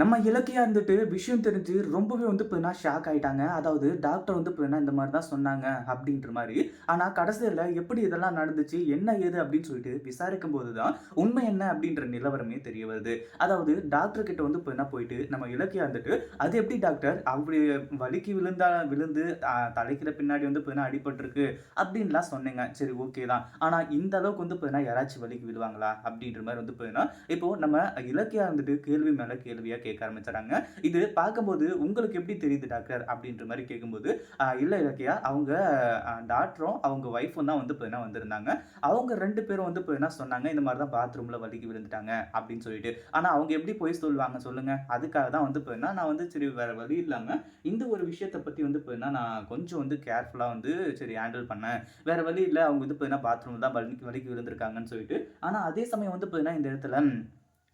நம்ம இலக்கியா இருந்துட்டு விஷயம் தெரிஞ்சு ரொம்பவே வந்து போயினா ஷாக் ஆயிட்டாங்க. அதாவது டாக்டர் வந்து போயினா இந்த மாதிரி தான் சொன்னாங்க அப்படின்ற மாதிரி. ஆனால் கடைசியில் எப்படி இதெல்லாம் நடந்துச்சு என்ன ஏது அப்படின்னு சொல்லிட்டு விசாரிக்கும் போது தான் உண்மை என்ன அப்படின்ற நிலவரமே தெரிய வருது. அதாவது டாக்டர் கிட்ட வந்து போயினா போயிட்டு நம்ம இலக்கியா இருந்துட்டு அது எப்படி டாக்டர் அப்படி வலிக்கு விழுந்தா விழுந்து தலைக்கிற பின்னாடி வந்து போயினா அடிபட்டிருக்கு அப்படின்லாம் சொன்னீங்க. சரி ஓகே தான். ஆனால் இந்த அளவுக்கு வந்து போயினா யாராச்சும் வலிக்கு விழுவாங்களா அப்படின்ற மாதிரி வந்து போயினா இப்போ நம்ம இலக்கியா இருந்துட்டு கேள்வி மேல கேள்வியா கேட்க ஆரம்பிச்சிடறாங்க. இது பார்க்கும்போது உங்களுக்கு எப்படி தெரியுது டாக்டர்? அப்படின்ற மாதிரி கேட்கும்போது இல்லை இலக்கியா அவங்க டாக்டரும் அவங்க ஒய்ஃபும் தான் வந்து இப்போ வந்திருந்தாங்க. அவங்க ரெண்டு பேரும் வந்து இப்போ சொன்னாங்க? இந்த மாதிரி தான் பாத்ரூமில் வலிக்கு விழுந்துட்டாங்க. அப்படின்னு சொல்லிட்டு. ஆனால் அவங்க எப்படி போய் சொல்லுவாங்க சொல்லுங்க? அதுக்காக தான் வந்து இப்போ நான் வந்து சரி வேற வழி இல்லாமல் இந்த ஒரு விஷயத்தை பற்றி வந்து இப்போ நான் கொஞ்சம் வந்து கேர்ஃபுல்லாக வந்து சரி ஹேண்டில் பண்ணேன். வேற வழி இல்லை அவங்க வந்து இப்போ பாத்ரூம் தான் வலிக்கு வலிக்கு விழுந்திருக்காங்கன்னு சொல்லிட்டு. ஆனால் அதே சமயம் வந்து இப்போ இந்த இடத்துல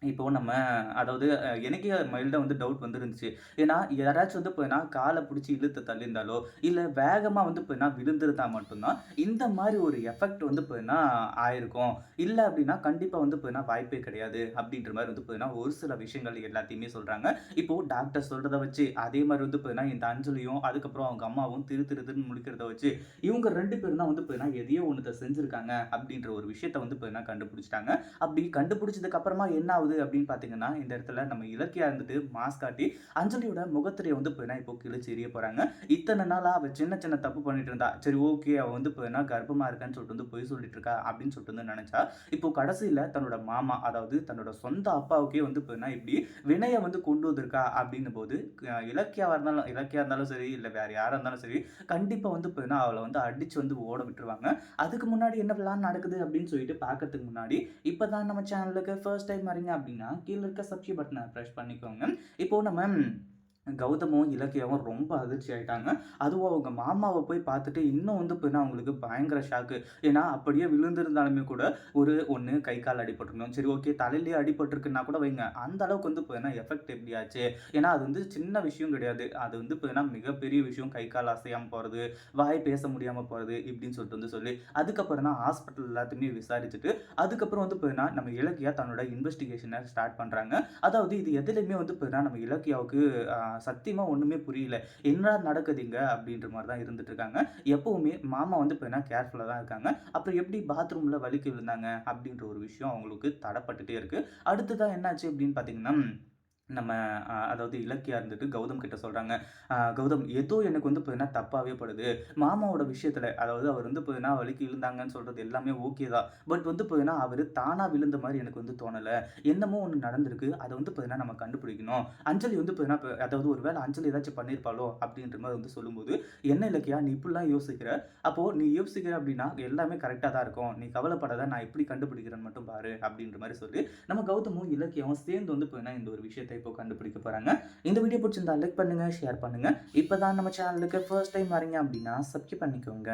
இப்போ நம்ம அதாவது எனக்கே மைல்டாக வந்து டவுட் வந்துருந்துச்சு. ஏன்னா யாராச்சும் வந்து இப்போ நான் காலை பிடிச்சி இழுத்து தள்ளியிருந்தாலோ இல்லை வேகமாக வந்து இப்போ நான் விழுந்திருந்தா மட்டும்தான் இந்த மாதிரி ஒரு எஃபெக்ட் வந்து போயினா ஆயிருக்கும். இல்லை அப்படின்னா கண்டிப்பாக வந்து போயினா வாய்ப்பே கிடையாது அப்படின்ற மாதிரி வந்து இப்போ ஒரு சில விஷயங்கள் எல்லாத்தையுமே சொல்கிறாங்க இப்போ டாக்டர் சொல்கிறத வச்சு அதே மாதிரி வந்து இப்போ இந்த அஞ்சலியும் அதுக்கப்புறம் அவங்க அம்மாவும் திரு திருன்னு முடிக்கிறத வச்சு இவங்க ரெண்டு பேரும் தான் வந்து இப்போ எதையோ ஒன்றத்தை செஞ்சுருக்காங்க அப்படின்ற ஒரு விஷயத்த வந்து இப்போ கண்டுபிடிச்சிட்டாங்க. அப்படி கண்டுபிடிச்சதுக்கப்புறமா என்ன ஆகுது? அப்படின்னு பார்த்தீங்கன்னா இந்த இடத்துல நம்ம இலக்கியா இருந்துட்டு மாஸ்க் காட்டி அஞ்சலியோட முகத்திரையை வந்து போயினா இப்போ கிழிச்சு எரிய போறாங்க. இத்தனை நாளாக அவள் சின்ன சின்ன தப்பு பண்ணிட்டு இருந்தா. சரி ஓகே அவள் வந்து போயினா கர்ப்பமாக இருக்கான்னு சொல்லிட்டு வந்து பொய் சொல்லிட்டு இருக்கா அப்படின்னு சொல்லிட்டு வந்து நினச்சா இப்போ கடைசியில் தன்னோட மாமா அதாவது தன்னோட சொந்த அப்பாவுக்கே வந்து போயினா இப்படி வினையை வந்து கொண்டு வந்திருக்கா அப்படின்னும் போது இலக்கியாவாக இருந்தாலும் இலக்கியா இருந்தாலும் சரி இல்லை வேற யாராக இருந்தாலும் சரி கண்டிப்பாக வந்து போயினா அவளை வந்து அடிச்சு வந்து ஓட விட்டுருவாங்க. அதுக்கு முன்னாடி என்ன பிளான் நடக்குது அப்படின்னு சொல்லிட்டு பார்க்கறதுக்கு முன்னாடி இப்போ தான் நம்ம சேனலுக்கு ஃபர்ஸ்ட் டைம் வரீங்க அப்படின்னா கீழே இருக்க சப்ஸ்கிரைப் பட்டனை ப்ரெஸ் பண்ணிக்கோங்க. இப்போ நம்ம கௌதமும் இலக்கியாவும் ரொம்ப அதிர்ச்சி ஆகிட்டாங்க அதுவும் அவங்க மாமாவை போய் பார்த்துட்டு இன்னும் வந்து போயினா அவங்களுக்கு பயங்கர ஷாக்கு ஏன்னா அப்படியே விழுந்திருந்தாலுமே கூட ஒரு ஒன்று கை கால் அடிபட்டிருக்கணும் சரி ஓகே தலையிலேயே அடிபட்டிருக்குன்னா கூட வைங்க. அந்த அளவுக்கு வந்து போயினா எஃபெக்ட் எப்படி ஆச்சு? ஏன்னா அது வந்து சின்ன விஷயம் கிடையாது. அது வந்து போயினா மிகப்பெரிய விஷயம். கை கால் அசையாமல் போகிறது வாய் பேச முடியாமல் போகிறது இப்படின்னு சொல்லிட்டு வந்து சொல்லி அதுக்கப்புறம் தான் ஹாஸ்பிட்டல் எல்லாத்தையுமே விசாரிச்சுட்டு அதுக்கப்புறம் வந்து போயினா நம்ம இலக்கியா தன்னோட இன்வெஸ்டிகேஷனை ஸ்டார்ட் பண்ணுறாங்க அதாவது இது எதுலையுமே வந்து போயினா நம்ம இலக்கியாவுக்கு சத்தியமாக ஒன்றுமே புரியல. என்ன நடக்குதுங்க அப்படின்ற மாதிரி தான் இருந்துட்டு இருக்காங்க. எப்பவுமே மாமா வந்து இப்போ என்ன கேர்ஃபுல்லாக தான் இருக்காங்க. அப்புறம் எப்படி பாத்ரூமில் வலிக்கு விழுந்தாங்க? அப்படின்ற ஒரு விஷயம் அவங்களுக்கு தடப்பட்டுட்டே இருக்குது அடுத்ததாக என்னாச்சு அப்படின்னு பார்த்தீங்கன்னா நம்ம அதாவது இலக்கியா இருந்துட்டு கௌதம் கிட்ட சொல்கிறாங்க கௌதம் ஏதோ எனக்கு வந்து பார்த்தீங்கன்னா தப்பாகவே படுது. மாமாவோட விஷயத்தில் அதாவது அவர் வந்து பார்த்தீங்கன்னா வலிக்கு விழுந்தாங்கன்னு சொல்கிறது எல்லாமே ஓகே தான். பட் வந்து பார்த்தீங்கன்னா அவர் தானாக விழுந்த மாதிரி எனக்கு வந்து தோணலை. என்னமோ ஒன்று நடந்திருக்கு. அதை வந்து பார்த்தீங்கன்னா நம்ம கண்டுபிடிக்கணும். அஞ்சலி வந்து பார்த்தீங்கன்னா அதாவது ஒரு வேளை அஞ்சலி ஏதாச்சும் பண்ணியிருப்பாளோ அப்படின்ற மாதிரி வந்து சொல்லும்போது என்ன இலக்கியா நீ இப்படிலாம் யோசிக்கிற? அப்போது நீ யோசிக்கிற அப்படின்னா எல்லாமே கரெக்டாக தான் இருக்கும். நீ கவலைப்படாத நான் எப்படி கண்டுபிடிக்கிறேன்னு மட்டும் பாரு அப்படின்ற மாதிரி சொல்லி நம்ம கௌதமும் இலக்கியாவும் சேர்ந்து வந்து பார்த்தீங்கன்னா இந்த ஒரு விஷயத்தை இப்போ கண்டுபிடிக்க போகிறாங்க இந்த வீடியோ பிடிச்சிருந்தா லைக் பண்ணுங்க ஷேர் பண்ணுங்க. இப்போ தான் நம்ம சேனலுக்கு ஃபர்ஸ்ட் டைம் வரீங்க அப்படின்னா சப்ஸ்கிரைப் பண்ணிக்கோங்க.